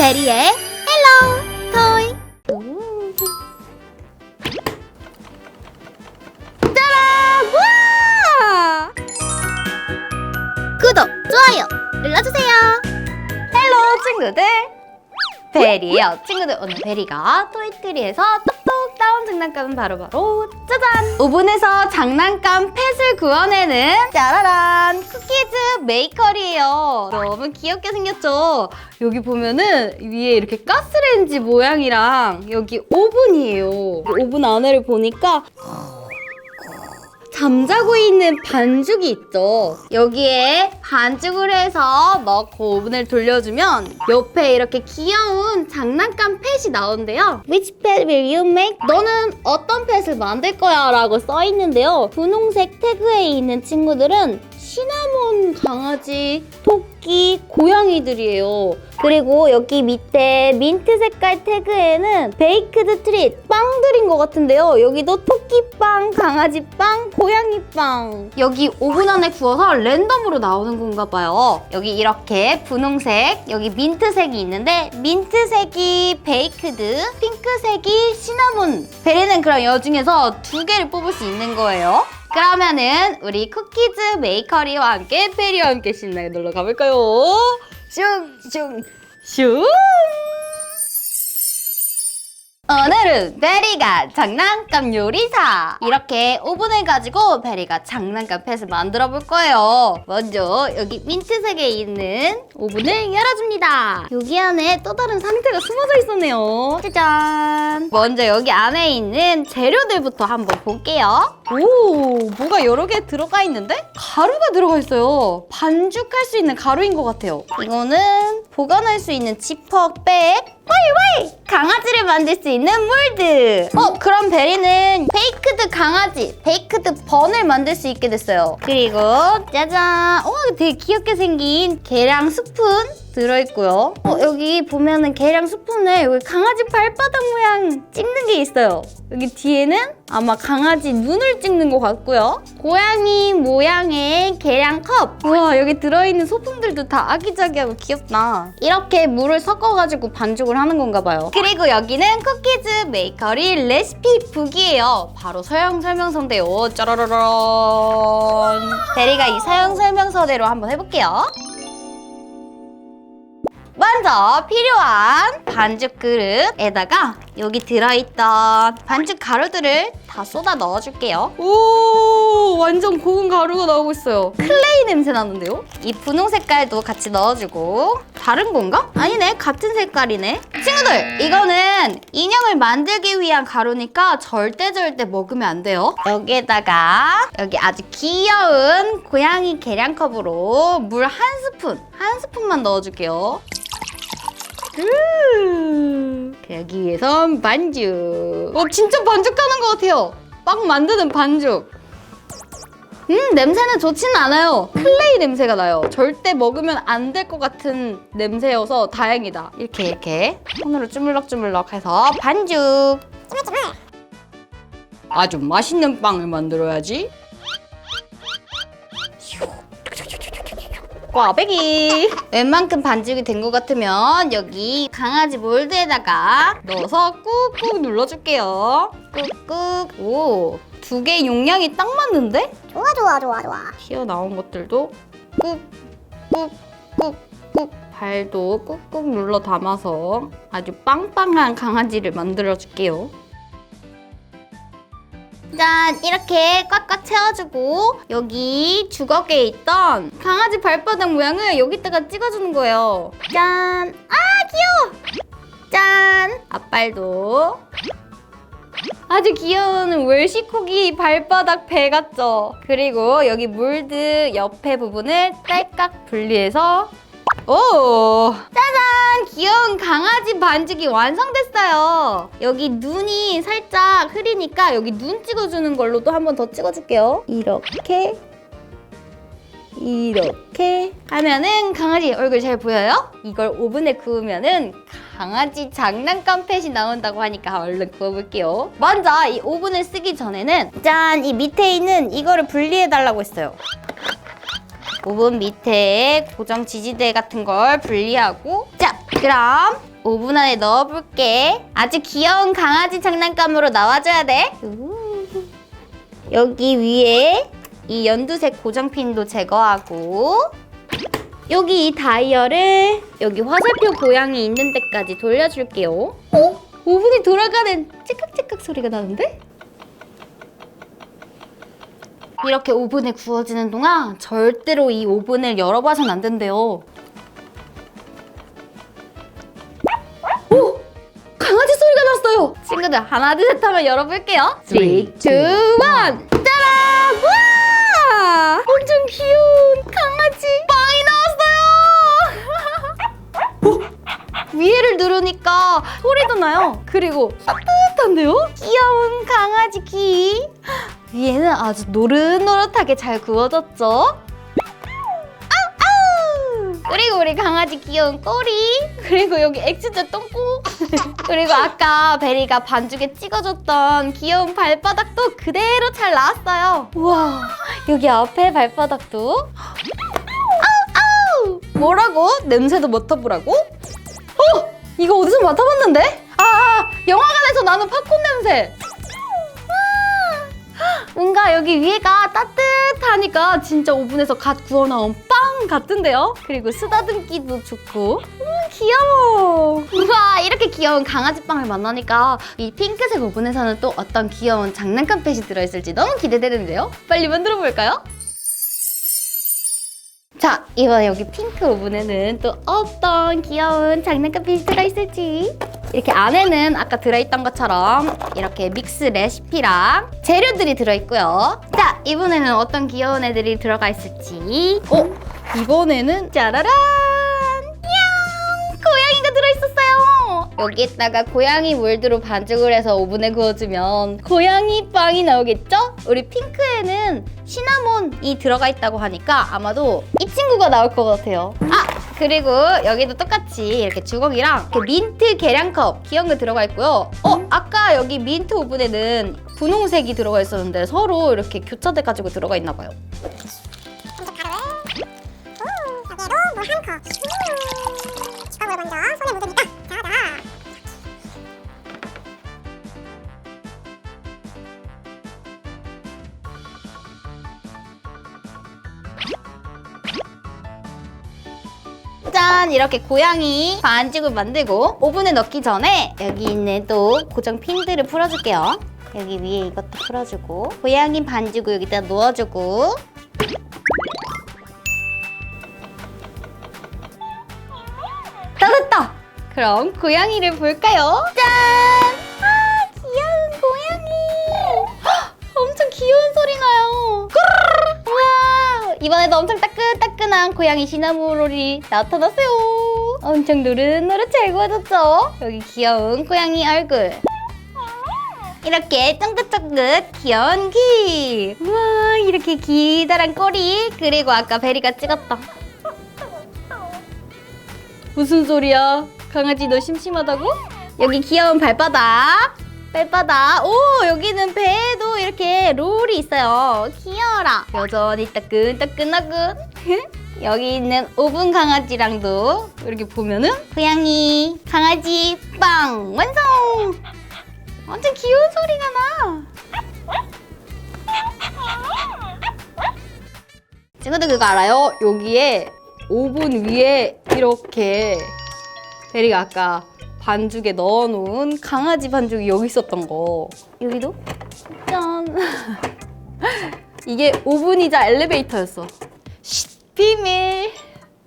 베리의 헬로 토이 짜란! 와! 구독, 좋아요 눌러주세요 헬로 친구들 베리예요 친구들 오늘 베리가 토이트리에서 똑 똑 따온 장난감은 바로 바로 짜잔! 오븐에서 장난감 펫을 구워내는 짜라란 쿠키즈 메이커리예요. 너무 귀엽게 생겼죠? 여기 보면은 위에 이렇게 가스레인지 모양이랑 여기 오븐이에요. 오븐 안에를 보니까 잠자고 있는 반죽이 있죠. 여기에 반죽을 해서 넣고 오븐을 돌려주면 옆에 이렇게 귀여운 장난감 펫이 나오는데요. Which pet will you make? 너는 어떤 펫을 만들 거야? 라고 써 있는데요. 분홍색 태그에 있는 친구들은 시나몬 강아지, 토끼, 고양이들이에요. 그리고 여기 밑에 민트 색깔 태그에는 베이크드 트릿 빵들인 것 같은데요. 여기도 토끼빵, 강아지빵, 고양이빵. 여기 오븐 안에 구워서 랜덤으로 나오는 건가 봐요. 여기 이렇게 분홍색, 여기 민트색이 있는데 민트색이 베이크드, 핑크색이 시나몬. 베리는 그럼 여 중에서 두 개를 뽑을 수 있는 거예요. 그러면은 우리 쿠키즈 메이커리와 함께 페리와 함께 신나게 놀러 가볼까요? 슝 슝 슝! 오늘은 베리가 장난감 요리사. 이렇게 오븐을 가지고 베리가 장난감 펫을 만들어 볼 거예요. 먼저 여기 민트색에 있는 오븐을 열어줍니다. 여기 안에 또 다른 상태가 숨어져 있었네요. 짜잔! 먼저 여기 안에 있는 재료들부터 한번 볼게요. 오 뭐가 여러 개 들어가 있는데? 가루가 들어가 있어요. 반죽할 수 있는 가루인 것 같아요. 이거는 보관할 수 있는 지퍼백 와이 강아지를 만들 수 있는 몰드 어 그럼 베리는 베이크드 강아지 베이크드 번을 만들 수 있게 됐어요. 그리고 짜잔. 어 되게 귀엽게 생긴 계량 스푼 들어있고요. 어 여기 보면은 계량 스푼에 여기 강아지 발바닥 모양 찍는 게 있어요. 여기 뒤에는 아마 강아지 눈을 찍는 것 같고요. 고양이 모양의 계량 컵. 우와 여기 들어있는 소품들도 다 아기자기하고 귀엽다. 이렇게 물을 섞어가지고 반죽을 하는 건가 봐요. 그리고 여기는 쿠키즈 메이커리 레시피 북이에요. 바로 사용 설명서인데요. 짜라라란 베리가 이 사용 설명서대로 한번 해볼게요 먼저 필요한 반죽 그릇에다가 여기 들어있던 반죽 가루들을 다 쏟아 넣어줄게요. 오, 완전 고운 가루가 나오고 있어요. 클레이 냄새 나는데요? 이 분홍 색깔도 같이 넣어주고 다른 건가? 아니네, 같은 색깔이네. 친구들, 이거는 인형을 만들기 위한 가루니까 절대 절대 먹으면 안 돼요. 여기에다가 여기 아주 귀여운 고양이 계량컵으로 물 한 스푼, 한 스푼만 넣어줄게요. 음, 여기 위해선 반죽. 어, 진짜 반죽하는 것 같아요. 빵 만드는 반죽. 음, 냄새는 좋지는 않아요. 클레이 냄새가 나요. 절대 먹으면 안 될 것 같은 냄새여서 다행이다. 이렇게, 이렇게. 손으로 주물럭주물럭 해서 반죽. 아주 맛있는 빵을 만들어야지. 꽈배기. 웬만큼 반죽이 된 것 같으면 여기 강아지 몰드에다가 넣어서 꾹꾹 눌러줄게요. 꾹꾹. 오두 개 용량이 딱 맞는데? 좋아 좋아 좋아 좋아. 튀어나온 것들도 꾹꾹꾹꾹. 발도 꾹꾹 눌러 담아서 아주 빵빵한 강아지를 만들어 줄게요 짠 이렇게 꽉꽉 채워주고 여기 주걱에 있던 강아지 발바닥 모양을 여기다가 찍어주는 거예요 짠! 아 귀여워! 짠! 앞발도 아주 귀여운 웰시코기 발바닥 배 같죠? 그리고 여기 몰드 옆에 부분을 딸깍 분리해서 오! 짜잔! 귀여운 강아지 반죽이 완성됐어요. 여기 눈이 살짝 흐리니까 여기 눈 찍어주는 걸로 또 한 번 더 찍어줄게요. 이렇게 이렇게 하면은 강아지 얼굴 잘 보여요? 이걸 오븐에 구우면은 강아지 장난감 펫이 나온다고 하니까 얼른 구워볼게요. 먼저 이 오븐을 쓰기 전에는 짠! 이 밑에 있는 이거를 분리해달라고 했어요. 오븐 밑에 고정 지지대 같은 걸 분리하고 자 그럼 오븐 안에 넣어볼게. 아주 귀여운 강아지 장난감으로 나와줘야 돼. 우. 여기 위에 이 연두색 고정핀도 제거하고 여기 이 다이얼을 여기 화살표 고양이 있는 데까지 돌려줄게요. 어? 오븐이 돌아가는 찌깍찌깍 소리가 나는데? 이렇게 오븐에 구워지는 동안 절대로 이 오븐을 열어봐선 안 된대요. 오! 강아지 소리가 났어요! 친구들 하나 둘 셋 하면 열어볼게요. 3, 2, 1 짜란! 와! 엄청 귀여운 강아지 빵이 나왔어요! 위에를 누르니까 소리도 나요. 그리고 따뜻한데요? 귀여운 강아지 귀. 위에는 아주 노릇노릇하게 잘 구워졌죠? 그리고 우리 강아지 귀여운 꼬리 그리고 여기 X자 똥꼬 그리고 아까 베리가 반죽에 찍어줬던 귀여운 발바닥도 그대로 잘 나왔어요 우와 여기 앞에 발바닥도 아우 아우 뭐라고? 냄새도 맡아보라고? 어? 이거 어디서 맡아봤는데? 아, 아 영화관에서 나는 팝콘 냄새 뭔가 여기 위에가 따뜻하니까 진짜 오븐에서 갓 구워 나온 빵 같은데요? 그리고 쓰다듬기도 좋고 음, 귀여워 우와 이렇게 귀여운 강아지 빵을 만나니까 이 핑크색 오븐에서는 또 어떤 귀여운 장난감 펫이 들어있을지 너무 기대되는데요? 빨리 만들어 볼까요? 자, 이번 여기 핑크 오븐에는 또 어떤 귀여운 장난감 펫이 들어있을지 이렇게 안에는 아까 들어있던 것처럼 이렇게 믹스 레시피랑 재료들이 들어있고요. 자, 이번에는 어떤 귀여운 애들이 들어가 있을지. 어? 이번에는 짜라란! 냥! 고양이가 들어있었어요. 여기에다가 고양이 몰드로 반죽을 해서 오븐에 구워주면 고양이 빵이 나오겠죠? 우리 핑크에는 시나몬이 들어가 있다고 하니까 아마도 이 친구가 나올 것 같아요. 아! 그리고 여기도 똑같이 이렇게 주걱이랑 이렇게 민트 계량컵 귀여운 거 들어가 있고요. 어? 아까 여기 민트 오븐에는 분홍색이 들어가 있었는데 서로 이렇게 교차돼 가지고 들어가 있나 봐요. 먼저 가루에 오, 여기에도 물한 컵. 음, 이렇게 고양이 반죽을 만들고 오븐에 넣기 전에 여기 있는 또 고정 핀들을 풀어줄게요. 여기 위에 이것도 풀어주고 고양이 반죽을 여기다 넣어주고 다 됐다! 그럼 고양이를 볼까요? 짠! 아, 귀여운 고양이! 헉, 엄청 귀여운 소리 나요. 우와! 이번에도 엄청 따끈 따끈한 고양이 시나모롤이 나타났어요. 엄청 노릇노릇 잘 구워졌죠? 여기 귀여운 고양이 얼굴. 이렇게 쫑긋쫑긋 귀여운 귀. 우와, 이렇게 기다란 꼬리. 그리고 아까 베리가 찍었다. 무슨 소리야? 강아지 너 심심하다고? 여기 귀여운 발바닥. 발바닥. 오, 여기는 배에도 이렇게 롤이 있어요. 귀여워라. 여전히 따끈따끈하군. 여기 있는 오븐 강아지랑도 이렇게 보면은 고양이, 강아지, 빵! 완성! 완전 귀여운 소리가 나. 친구들 그거 알아요? 여기에 오븐 위에 이렇게 베리가 아까 반죽에 넣어놓은 강아지 반죽이 여기 있었던 거 여기도 짠 이게 오븐이자 엘리베이터였어 쉿 Pimi.